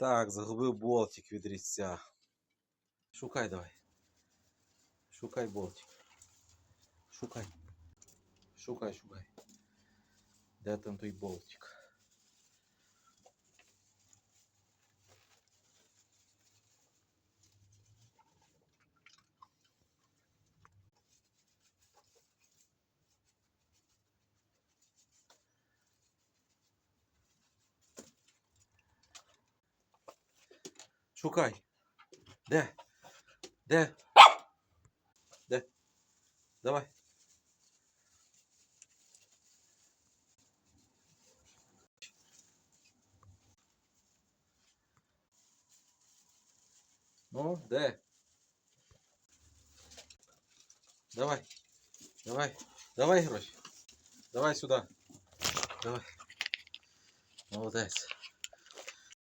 Так, загубив болтик від різця. Шукай давай. Шукай болтик. Шукай. Шукай, шукай. Де там той болтик? Шукай. Де? Де? Де? Давай. Ну, де? Давай. Давай. Давай гроші. Давай сюди. Давай. Молодець.